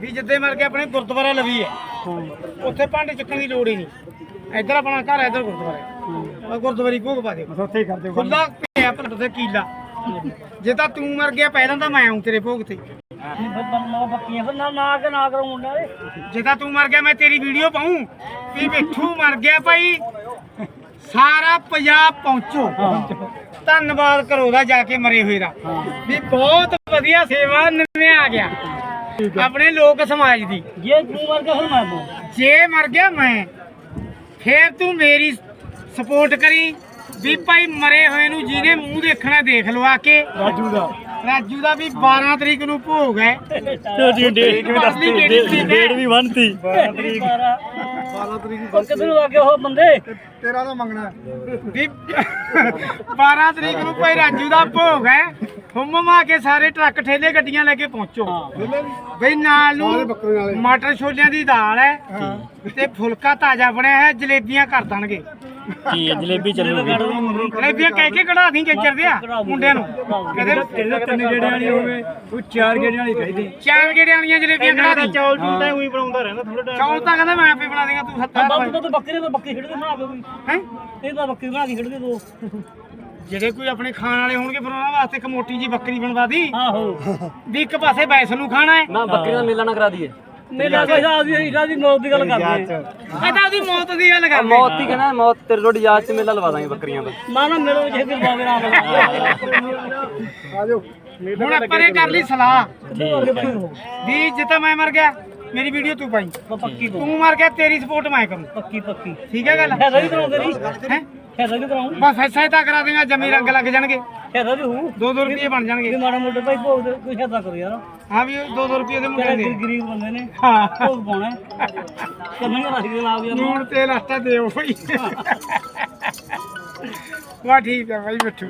ਵੀ ਜਿੱਦੇ ਮਰ ਕੇ ਆਪਣੇ ਗੁਰਦੁਆਰਾ ਲਵੀ ਹੈ ਉੱਥੇ ਭਾਂਡੇ ਚੁੱਕਣ ਦੀ ਲੋੜ ਹੀ ਨਹੀਂ। ਇੱਧਰ ਆਪਣਾ ਘਰ ਹੈ ਇੱਧਰ ਗੁਰਦੁਆਰਾ ਹੈ। ਗੁਰਦੁਆਰੀ ਭੋਗ ਪਾ ਦਿਓ। ਉੱਥੇ ਹੀ ਕਰਦੇ ਖੁੱਲਾ ਪਿਆ ਤੇ ਕੀਲਾ। ਜੇ ਤਾਂ ਤੂੰ ਮਰ ਗਿਆ ਪਹਿਲਾਂ ਤਾਂ ਮੈਂ ਆਉਂ ਤੇਰੇ ਭੋਗ ਤੇ। ਜੇ ਤਾਂ ਤੂੰ ਮਰ ਗਿਆ ਮੈਂ ਤੇਰੀ ਵੀਡੀਓ ਪਾਉਂ ਵੀ ਮਿੱਠੂ ਮਰ ਗਿਆ ਭਾਈ। ਸਾਰਾ ਪੰਜਾਬ ਪਹੁੰਚੋ। ਧੰਨਵਾਦ ਕਰੋ ਜਾ ਕੇ ਮਰੇ ਹੋਏ ਦਾ। ਵੀ ਬਹੁਤ ਵਧੀਆ ਸੇਵਾ ਨਿਭਿਆ ਗਿਆ। ਆਪਣੇ ਲੋਕ ਸਮਾਜ ਦੀ। ਜੇ ਤੂੰ ਮਰ ਗਿਆ ਫਿਰ ਮੈਂ ਜੇ। ਮਰ ਗਿਆ ਮੈਂ ਫੇਰ ਤੂੰ ਮੇਰੀ ਸਪੋਰਟ ਕਰੀ ਵੀ ਭਾਈ ਮਰੇ ਹੋਏ ਨੂੰ ਜਿਹਨੇ ਮੂੰਹ ਦੇਖਣਾ ਦੇਖ ਲਵਾ ਕੇ। ਰਾਜੂ ਦਾ। ਰਾਜੂ ਦਾ ਵੀ 12 ਤਰੀਕ ਨੂੰ ਭੋਗ ਹੈ। ਤੇ ਡੇਟ ਵੀ ਦੱਸ ਦੇ, ਡੇਟ ਵੀ- ਬੰਨਤੀ। 12 ਤਰੀਕ। 12 ਤਰੀਕ। ਨੂੰ ਕਿਦੋਂ ਆ ਗਏ ਉਹ ਬੰਦੇ? ਤੇਰਾ ਤਾਂ ਮੰਗਣਾ। ਵੀ 12 ਤਰੀਕ ਨੂੰ ਭਾਈ ਰਾਜੂ ਦਾ ਭੋਗ ਹੈ। ਹੁਮਮਾ ਕੇ ਸਾਰੇ ਟਰੱਕ ਠੇਲੇ ਗੱਡੀਆਂ ਲੈ ਕੇ ਪਹੁੰਚੋ। ਬਈ ਨਾਲ ਨੂੰ ਮਟਰ ਛੋਲਿਆਂ ਦੀ ਦਾਲ ਹੈ ਤੇ ਫੁਲਕਾ ਤਾਜ਼ਾ ਬਣਿਆ ਹੈ ਜਲੇਬੀਆਂ ਕਰ ਦੇਣਗੇ। ਕੀ ਜਲੇਬੀ ਚੱਲੂਗੀ। ਜਲੇਬੀਆਂ ਕਹਿ ਕੇ ਕਢਾ ਦੀ ਗੇਚਰ ਦਿਆ ਮੁੰਡਿਆਂ ਨੂੰ। ਕਹਿੰਦੇ ਤੇਰੇ ਤਿੰਨ ਗੇੜਿਆਂ ਵਾਲੀ ਹੋਵੇ ਉਹ ਚਾਰ ਗੇੜਿਆਂ ਵਾਲੀ ਚਾਹੀਦੀ। ਚਾਰ ਗੇੜਿਆਂ ਵਾਲੀਆਂ ਜਲੇਬੀਆਂ ਕਢਾ ਦੀ ਚੌਲ ਚੂਲ ਉਹੀ ਬਣਾਉਂਦਾ ਰਹਿੰਦਾ ਥੋੜਾ ਟਾਈਮ ਚੌਲ ਤਾਂ ਕਹਿੰਦਾ ਮੈਂ ਆਪੇ ਬਣਾ ਦੇਗਾ ਤੂੰ ਸੱਤਾ ਬਾਬੂ ਤਾਂ ਬੱਕਰੀ ਤਾਂ ਬੱਕਰੀ ਖੇਡ ਕੇ ਬਣਾ ਕੋਈ ਹੈ? ਇਹ ਤਾਂ ਬੱਕਰੀ ਬਣਾ ਕੇ ਖੇਡ ਕੇ ਦੋ। ਜਿਹੜੇ ਕੋਈ ਆਪਣੇ ਖਾਣ ਵਾਲੇ ਹੋਣਗੇ ਫਿਰ ਉਹਨਾਂ ਵਾਸਤੇ ਇੱਕ ਮੋਟੀ ਜੀ ਬੱਕਰੀ ਬਣਵਾ ਦੀ। ਆਹੋ। ਵੀ ਇੱਕ ਪਾਸੇ ਬੈਸ ਨੂੰ ਖਾਣਾ ਹੈ। ਨਾ ਬੱਕਰੀ ਦਾ ਮੇਲਾ ਨਾ ਕਰਾ ਦਈਏ। ਮੇਰਾ ਕੋਈ ਆਦੀ ਇਹਨਾਂ ਦੀ ਮੌਤ ਦੀ ਗੱਲ ਕਰਦੇ ਆ ਤਾਂ ਉਹਦੀ ਮੌਤ ਦੀ ਗੱਲ ਕਰਦੇ ਮੌਤ ਹੀ ਕਹਿੰਦਾ ਮੌਤ ਤੇਰੇ ਲੋੜੀ ਯਾਦ ਚ ਮੇਲਾ ਲਵਾ ਦਾਂਗੇ ਬੱਕਰੀਆਂ ਦਾ। ਨਾ ਨਾ ਮੇਰੇ ਵਿੱਚ ਫਿਰ ਬਾਵੇ ਨਾਮ ਹੁਣ ਆਪਾਂ ਨੇ ਕਰ ਲਈ ਸਲਾਹ। ਵੀ ਜਿੱਤਾ ਮੈਂ ਮਰ ਗਿਆ ਮੇਰੀ ਵੀਡੀਓ ਤੂੰ ਪਾਈ। ਪੱਕੀ ਤੋਂ ਮਰ ਗਿਆ ਤੇਰੀ ਸਪੋਰਟ ਮੈਂ ਕਰੂੰ। ਪੱਕੀ ਪੱਕੀ। ਠੀਕ ਹੈ ਗੱਲ? ਫਾਇਦਾ ਵੀ ਕਰਾਉਂਦੇ ਨਹੀਂ ਹੈ? ਫਾਇਦਾ ਵੀ ਕਰਾਉਂ ਬਸ ਐਸਾ ਤਾਂ ਕਰਾ ਦੇਗਾ ਜਮੀ ਰੰਗ ਲੱਗ ਜਾਣਗੇ। ਫਾਇਦਾ ਵੀ ਹੋਊ। 2-2 ਰੁਪਏ ਬਣ ਜਾਣਗੇ। ਮਾੜਾ ਮੋਟਾ ਭਾਈ ਭੋਗ ਦੇ ਕੋਈ ਕਰੋ ਯਾਰ। ਹਾਂ ਵੀ 2-2 ਰੁਪਏ ਦੇ ਮੁੰਡੇ ਦੇ ਗਰੀਬ ਬੰਦੇ ਨੇ। ਹਾਂ। ਭੋਗ ਪਾਉਣਾ ਕਰਨਾ ਰੱਖ ਕੇ ਲਾ ਵੀ ਨੂਣ ਤੇ ਰਸਤਾ ਦਿਓ ਭਾਈ ਵਾ ਠੀਕ ਹੈ ਭਾਈ ਮਿੱਠੂ।